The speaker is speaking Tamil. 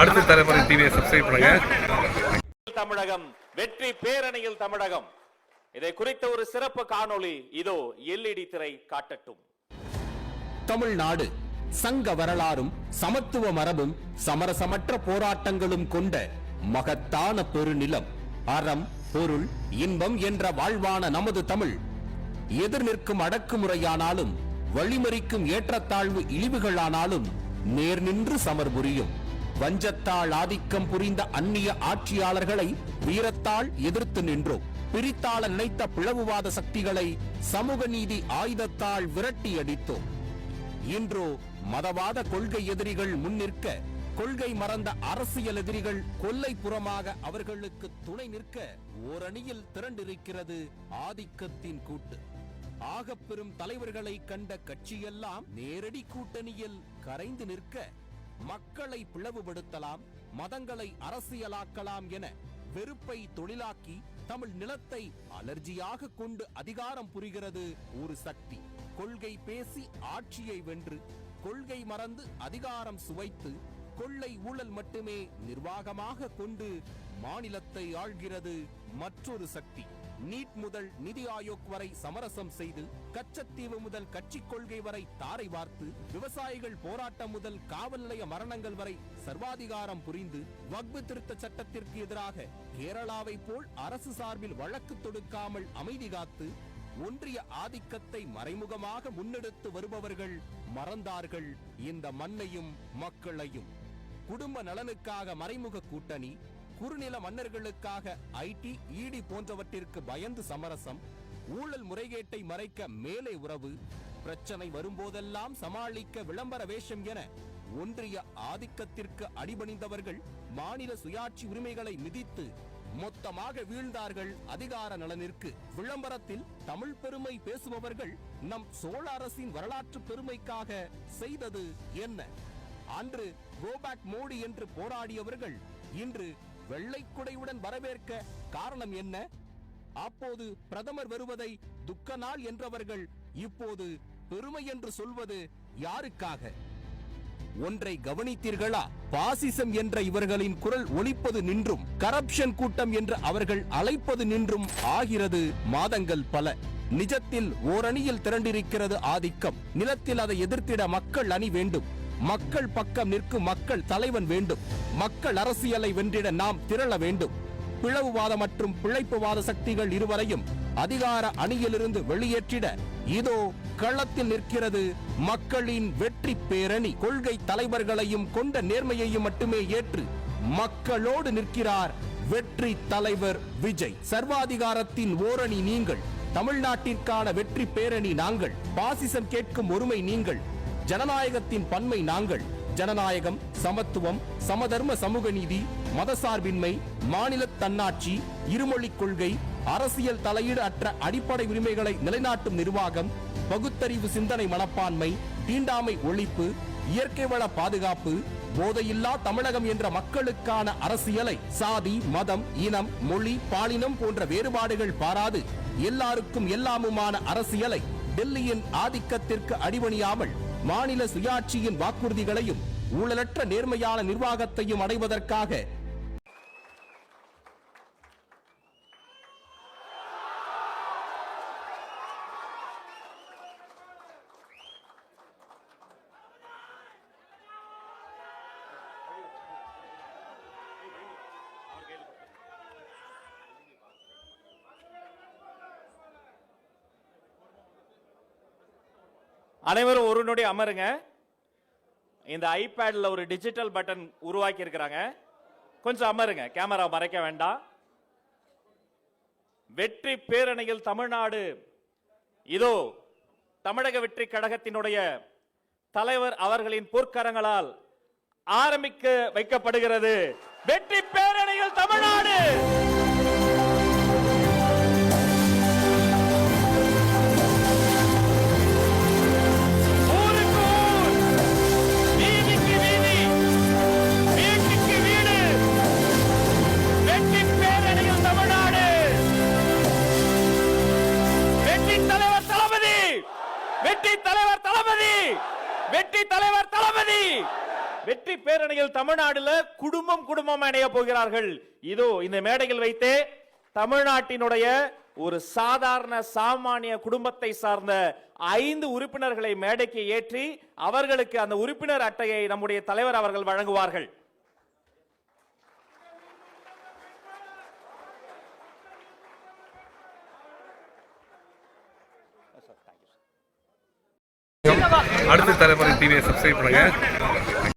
அடுத்த தலைமுறை டிவியை சப்ஸ்கிரைப் பண்ணுங்க. தமிழகம் வெற்றி பேரணியில் தமிழகம். இதை குறித்த ஒரு சிறப்பு காணொளி இதோ எல்இடி திரை காட்டட்டும். தமிழ்நாடு சங்க வரலாறும் சமத்துவ மரபும் சமரசமற்ற போராட்டங்களும் கொண்ட மகத்தான பெருநிலம். அறம் பொருள் இன்பம் என்ற வாழ்வான நமது தமிழ். எதிர் நிற்கும் அடக்குமுறையானாலும் வழிமறிக்கும் ஏற்றத்தாழ்வு இழிவுகளானாலும் நேர் நின்று சமர் புரியும் வஞ்சத்தால் ஆதிக்கம் புரிந்த அந்நிய ஆட்சியாளர்களை வீரத்தால் எதிர்த்து நின்றோம் பிரித்தாள நினைத்த பிளவுவாத சக்திகளை சமூக நீதி ஆயுதத்தால் விரட்டி அடித்தோம் இன்றோ மதவாத கொள்கை எதிரிகள் முன்னிற்க. கொள்கை மறந்த அரசியல் எதிரிகள் கொல்லைப்புறமாக அவர்களுக்கு துணை நிற்க. ஓரணியில் திரண்டிருக்கிறது ஆதிக்கத்தின் கூட்டு. ஆகப்பெரும் தலைவர்களை கண்ட கட்சியெல்லாம் நேரடி கூட்டணியில் கரைந்து நிற்க. மக்களை பிளவுபடுத்தலாம் மதங்களை அரசியலாக்கலாம் என வெறுப்பை தொழிலாக்கி தமிழ் நிலத்தை அலர்ஜியாக கொண்டு அதிகாரம் புரிகிறது ஒரு சக்தி. கொள்கை பேசி ஆட்சியை வென்று கொள்கை மறந்து அதிகாரம் சுவைத்து கொள்ளை ஊழல் மட்டுமே நிர்வாகமாக கொண்டு மாநிலத்தை ஆள்கிறது மற்றொரு சக்தி. நீட் முதல் நிதி ஆயோக் வரை சமரசம் செய்து கச்சத்தீவு முதல் கட்சி கொள்கை வரை தாரை வார்த்து விவசாயிகள் போராட்டம் முதல் காவல் நிலைய மரணங்கள் வரை சர்வாதிகாரம் புரிந்து வக்பு திருத்த சட்டத்திற்கு எதிராக கேரளாவை போல் அரசு சார்பில் வழக்கு தொடுக்காமல் அமைதி காத்து ஒன்றிய ஆதிக்கத்தை மறைமுகமாக முன்னெடுத்து வருபவர்கள் மறந்தார்கள். இந்த மண்ணையும் மக்களையும் குடும்ப நலனுக்காக மறைமுக கூட்டணி குறுநில மன்னர்களுக்காக ஐடி இடி போன்றவற்றிற்கு பயந்து சமரசம் ஊழல் முறைகேட்டை மறைக்க மேலே உறவு பிரச்சனை வரும்போதெல்லாம் சமாளிக்க விளம்பர வேஷம் என ஒன்றிய ஆதிக்கத்திற்கு அடிபணிந்தவர்கள் மாநில சுயாட்சி உரிமைகளை மிதித்து மொத்தமாக வீழ்ந்தார்கள் அதிகார நலனிற்கு. விளம்பரத்தில் தமிழ் பெருமை பேசுபவர்கள் நம் சோழ அரசின் வரலாற்று பெருமைக்காக செய்தது என்ன? அன்று கோபேக் மோடி என்று போராடியவர்கள் இன்று வெள்ளை குடையுடன் வரவேற்க காரணம் என்ன? அப்போது பிரதமர் வருவதை துக்க நாள் என்றவர்கள் இப்போது பெருமை என்று சொல்வது யாருக்காக? ஒன்றை கவனித்தீர்களா? பாசிசம் என்ற இவர்களின் குரல் ஒலிப்பது நின்றும் கரப்ஷன் கூட்டம் என்று அவர்கள் அழைப்பது நின்றும் ஆகிறது மாதங்கள் பல. நிஜத்தில் ஓரணியில் திரண்டிருக்கிறது ஆதிக்கம். நிலத்தில் அதை எதிர்த்திட மக்கள் அணி வேண்டும். மக்கள் பக்கம் நிற்கும் மக்கள் தலைவன் வேண்டும். மக்கள் அரசியலை வென்றிட நாம் திரள வேண்டும். பிளவுவாத மற்றும் பிழைப்புவாத சக்திகள் இருவரையும் அதிகார அணியிலிருந்து வெளியேற்றிட இதோ களத்தில் நிற்கிறது மக்களின் வெற்றி பேரணி. கொள்கை தலைவர்களையும் கொண்ட நேர்மையையும் மட்டுமே ஏற்று மக்களோடு நிற்கிறார் வெற்றி தலைவர் விஜய். சர்வாதிகாரத்தின் ஓரணி நீங்கள் தமிழ்நாட்டிற்கான வெற்றி பேரணி நாங்கள். பாசிசம் கேட்கும் ஒருமை நீங்கள் ஜனநாயகத்தின் பன்மை நாங்கள். ஜனநாயகம் சமத்துவம் சமதர்ம சமூக நீதி மதசார்பின்மை மாநில தன்னாட்சி இருமொழிக் கொள்கை அரசியல் தலையீடு அற்ற அடிப்படை உரிமைகளை நிலைநாட்டும் நிர்வாகம் பகுத்தறிவு சிந்தனை மனப்பான்மை தீண்டாமை ஒழிப்பு இயற்கை வள பாதுகாப்பு போதையில்லா தமிழகம் என்ற மக்களுக்கான அரசியலை சாதி மதம் இனம் மொழி பாலினம் போன்ற வேறுபாடுகள் பாராது. எல்லாருக்கும் எல்லாமுமான அரசியலை டெல்லியின் ஆதிக்கத்திற்கு அடிபணியாமல் மாநில சுயாட்சியின் வாக்குறுதிகளையும் ஊழலற்ற நேர்மையான நிர்வாகத்தையும் அடைவதற்காக அனைவரும் ஒரு நொடி அமருங்க. இந்த ஐபேடில் ஒரு டிஜிட்டல் பட்டன் உருவாக்கி இருக்கிறாங்க கொஞ்சம் அமருங்க. கேமரா மறைக்க வேண்டாம். வெற்றி பேரணியில் தமிழ்நாடு. இதோ தமிழக வெற்றி கழகத்தினுடைய தலைவர் அவர்களின் பொற்கரங்களால் ஆரம்பிக்க வைக்கப்படுகிறது. வெற்றி பேரணியில் தமிழ்நாடு! வெற்றி பேரணியில் தமிழ்நாடுல குடும்பம் குடும்பம் அடைய போகிறார்கள். இதோ இந்த மேடையில் வைத்தே தமிழ்நாட்டினுடைய ஒரு சாதாரண சாமானிய குடும்பத்தை சார்ந்த ஐந்து உறுப்பினர்களை மேடைக்கு ஏற்றி அவர்களுக்கு அந்த உறுப்பினர் அட்டையை நம்முடைய தலைவர் அவர்கள் வழங்குவார்கள். அடுத்த தலைமுறை டிவியை சப்ஸ்கிரைப் பண்ணுங்க.